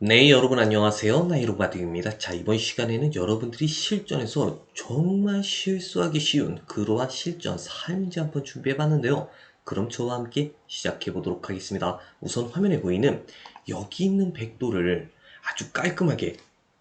네, 여러분 안녕하세요. 나이로바둑입니다. 자, 이번 시간에는 여러분들이 실전에서 정말 실수하기 쉬운 그러한 실전 4문제 한번 준비해 봤는데요. 그럼 저와 함께 시작해 보도록 하겠습니다. 우선 화면에 보이는 여기 있는 백도를 아주 깔끔하게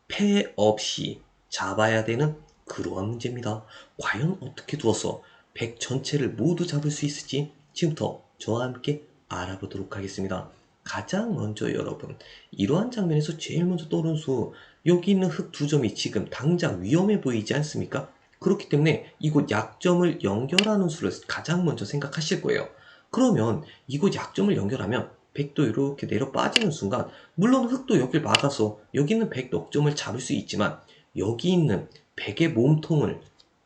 패 없이 잡아야 되는 그러한 문제입니다. 과연 어떻게 두어서 백 전체를 모두 잡을 수 있을지 지금부터 저와 함께 알아보도록 하겠습니다. 가장 먼저 여러분 이러한 장면에서 제일 먼저 떠오르는 수 여기 있는 흙 두 점이 지금 당장 위험해 보이지 않습니까? 그렇기 때문에 이곳 약점을 연결하는 수를 가장 먼저 생각하실 거예요. 그러면 이곳 약점을 연결하면 백도 이렇게 내려 빠지는 순간 물론 흙도 여길 막아서 여기 있는 백 역점을 잡을 수 있지만 여기 있는 백의 몸통을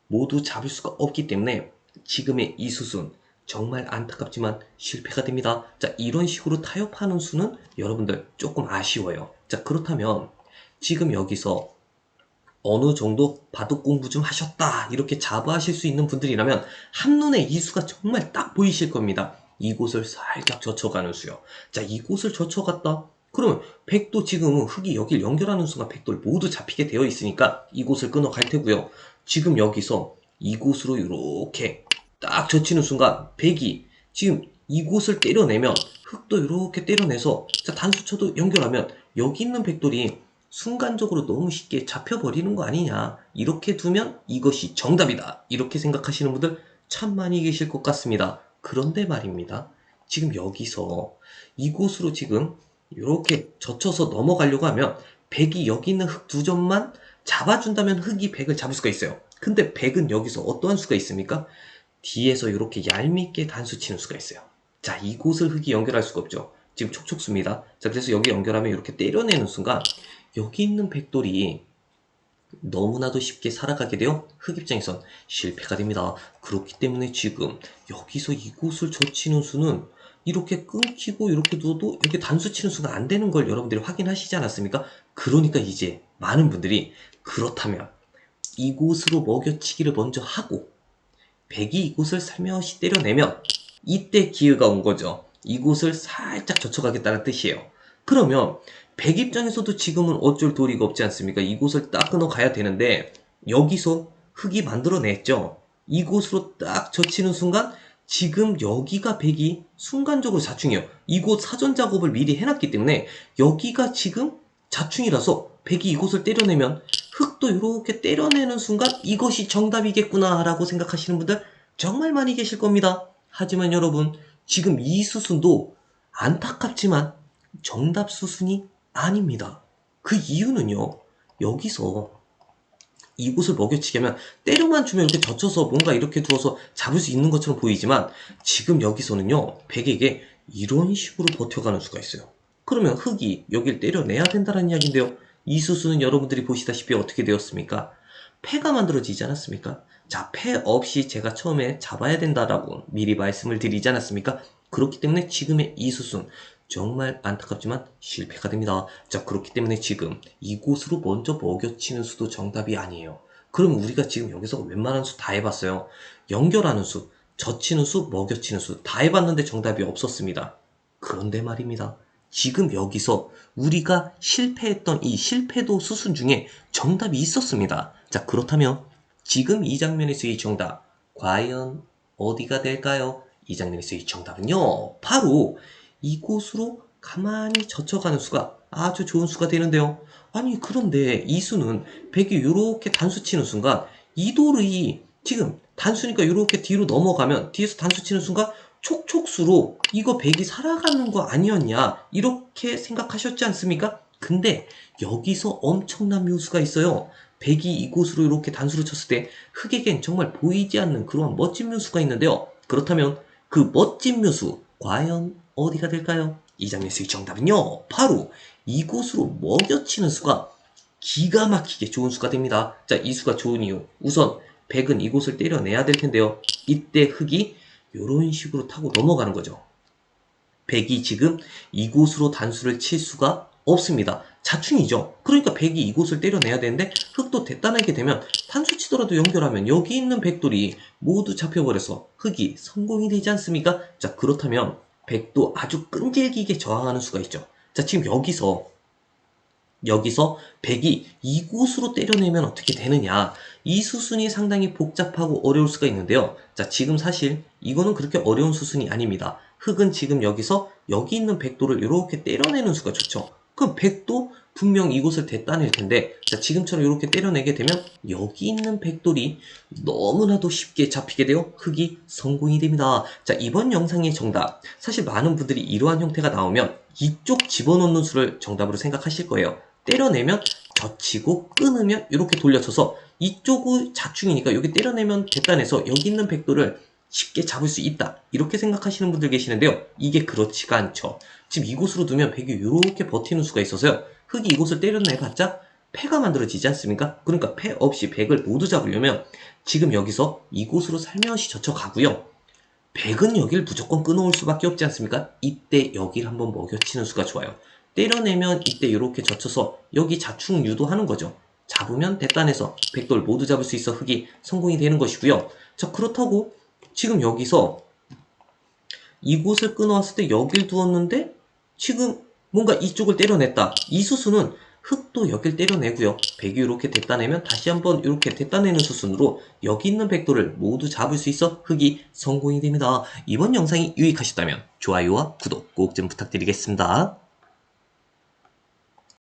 모두 잡을 수가 없기 때문에 지금의 이 수순 정말 안타깝지만 실패가 됩니다. 자, 이런 식으로 타협하는 수는 여러분들 조금 아쉬워요. 자, 그렇다면 지금 여기서 어느 정도 바둑 공부 좀 하셨다 이렇게 자부하실 수 있는 분들이라면 한눈에 이 수가 정말 딱 보이실 겁니다. 이곳을 살짝 젖혀가는 수요. 자, 이곳을 젖혀갔다. 그러면 백도 지금 흙이 여길 연결하는 순간 백돌 모두 잡히게 되어 있으니까 이곳을 끊어갈 테고요. 지금 여기서 이곳으로 이렇게 딱 젖히는 순간 백이 지금 이곳을 때려내면 흙도 이렇게 때려내서 자 단수쳐도 연결하면 여기 있는 백돌이 순간적으로 너무 쉽게 잡혀버리는 거 아니냐. 이렇게 두면 이것이 정답이다. 이렇게 생각하시는 분들 참 많이 계실 것 같습니다. 그런데 말입니다. 지금 여기서 이곳으로 지금 이렇게 젖혀서 넘어가려고 하면 백이 여기 있는 흙 두 점만 잡아준다면 흙이 백을 잡을 수가 있어요. 근데 백은 여기서 어떠한 수가 있습니까? 뒤에서 이렇게 얄밉게 단수 치는 수가 있어요. 자, 이곳을 흙이 연결할 수가 없죠. 지금 촉촉수입니다. 자, 그래서 여기 연결하면 이렇게 때려내는 순간 여기 있는 백돌이 너무나도 쉽게 살아가게 되어 흙 입장에선 실패가 됩니다. 그렇기 때문에 지금 여기서 이곳을 젖히는 수는 이렇게 끊기고 이렇게 둬도 이렇게 단수 치는 수가 안 되는 걸 여러분들이 확인하시지 않았습니까? 그러니까 이제 많은 분들이 그렇다면 이곳으로 먹여치기를 먼저 하고 백이 이곳을 살며시 때려내면 이때 기회가 온 거죠. 이곳을 살짝 젖혀가겠다는 뜻이에요. 그러면 백 입장에서도 지금은 어쩔 도리가 없지 않습니까? 이곳을 딱 끊어 가야 되는데 여기서 흙이 만들어냈죠. 이곳으로 딱 젖히는 순간 지금 여기가 백이 순간적으로 자충이에요. 이곳 사전 작업을 미리 해놨기 때문에 여기가 지금 자충이라서 백이 이곳을 때려내면 흙도 이렇게 때려내는 순간 이것이 정답이겠구나 라고 생각하시는 분들 정말 많이 계실 겁니다. 하지만 여러분 지금 이 수순도 안타깝지만 정답 수순이 아닙니다. 그 이유는요. 여기서 이곳을 먹여치게 하면 때려만 주면 이렇게 젖혀서 뭔가 이렇게 두어서 잡을 수 있는 것처럼 보이지만 지금 여기서는요. 백에게 이런 식으로 버텨가는 수가 있어요. 그러면 흙이 여길 때려내야 된다는 이야기인데요. 이 수수는 여러분들이 보시다시피 어떻게 되었습니까? 패가 만들어지지 않았습니까? 자, 패 없이 제가 처음에 잡아야 된다라고 미리 말씀을 드리지 않았습니까? 그렇기 때문에 지금의 이 수순 정말 안타깝지만 실패가 됩니다. 자, 그렇기 때문에 지금 이곳으로 먼저 먹여치는 수도 정답이 아니에요. 그럼 우리가 지금 여기서 웬만한 수 다 해봤어요. 연결하는 수, 젖히는 수, 먹여치는 수 다 해봤는데 정답이 없었습니다. 그런데 말입니다. 지금 여기서 우리가 실패했던 이 실패도 수순 중에 정답이 있었습니다. 자, 그렇다면 지금 이 장면에서의 정답, 과연 어디가 될까요? 이 장면에서의 정답은요, 바로 이곳으로 가만히 젖혀가는 수가 아주 좋은 수가 되는데요. 아니, 그런데 이 수는 백이 이렇게 단수 치는 순간 이 돌이 지금 단수니까 이렇게 뒤로 넘어가면 뒤에서 단수 치는 순간 촉촉수로 이거 백이 살아가는 거 아니었냐 이렇게 생각하셨지 않습니까? 근데 여기서 엄청난 묘수가 있어요. 백이 이곳으로 이렇게 단수를 쳤을 때 흙에겐 정말 보이지 않는 그런 멋진 묘수가 있는데요. 그렇다면 그 멋진 묘수 과연 어디가 될까요? 이 장면에서의 정답은요. 바로 이곳으로 먹여치는 수가 기가 막히게 좋은 수가 됩니다. 자, 이 수가 좋은 이유. 우선 백은 이곳을 때려내야 될 텐데요. 이때 흙이 이런 식으로 타고 넘어가는 거죠. 백이 지금 이곳으로 단수를 칠 수가 없습니다. 자충이죠. 그러니까 백이 이곳을 때려내야 되는데 흙도 대단하게 되면 단수 치더라도 연결하면 여기 있는 백돌이 모두 잡혀버려서 흙이 성공이 되지 않습니까? 자 그렇다면 백도 아주 끈질기게 저항하는 수가 있죠. 자 지금 여기서 여기서 백이 이곳으로 때려내면 어떻게 되느냐. 이 수순이 상당히 복잡하고 어려울 수가 있는데요. 자, 지금 사실 이거는 그렇게 어려운 수순이 아닙니다. 흑은 지금 여기서 여기 있는 백도를 이렇게 때려내는 수가 좋죠. 그럼 백도 분명 이곳을 대따낼 텐데 자, 지금처럼 이렇게 때려내게 되면 여기 있는 백돌이 너무나도 쉽게 잡히게 되어 흑이 성공이 됩니다. 자, 이번 영상의 정답. 사실 많은 분들이 이러한 형태가 나오면 이쪽 집어넣는 수를 정답으로 생각하실 거예요. 때려내면 젖히고 끊으면 이렇게 돌려쳐서 이쪽의 자충이니까 여기 때려내면 대단해서 여기 있는 백도를 쉽게 잡을 수 있다. 이렇게 생각하시는 분들 계시는데요. 이게 그렇지가 않죠. 지금 이곳으로 두면 백이 이렇게 버티는 수가 있어서요. 흑이 이곳을 때려내봤자 패가 만들어지지 않습니까? 그러니까 패 없이 백을 모두 잡으려면 지금 여기서 이곳으로 살며시 젖혀가고요. 백은 여기를 무조건 끊어올 수밖에 없지 않습니까? 이때 여기를 한번 먹여치는 수가 좋아요. 때려내면 이때 이렇게 젖혀서 여기 자충 유도하는 거죠. 잡으면 대단해서 백돌 모두 잡을 수 있어 흑이 성공이 되는 것이고요. 자 그렇다고 지금 여기서 이곳을 끊어왔을 때 여길 두었는데 지금 뭔가 이쪽을 때려냈다. 이 수순은 흑도 여길 때려내고요. 백이 이렇게 됐다내면 다시 한번 이렇게 됐다내는 수순으로 여기 있는 백도를 모두 잡을 수 있어 흑이 성공이 됩니다. 이번 영상이 유익하셨다면 좋아요와 구독 꼭 좀 부탁드리겠습니다.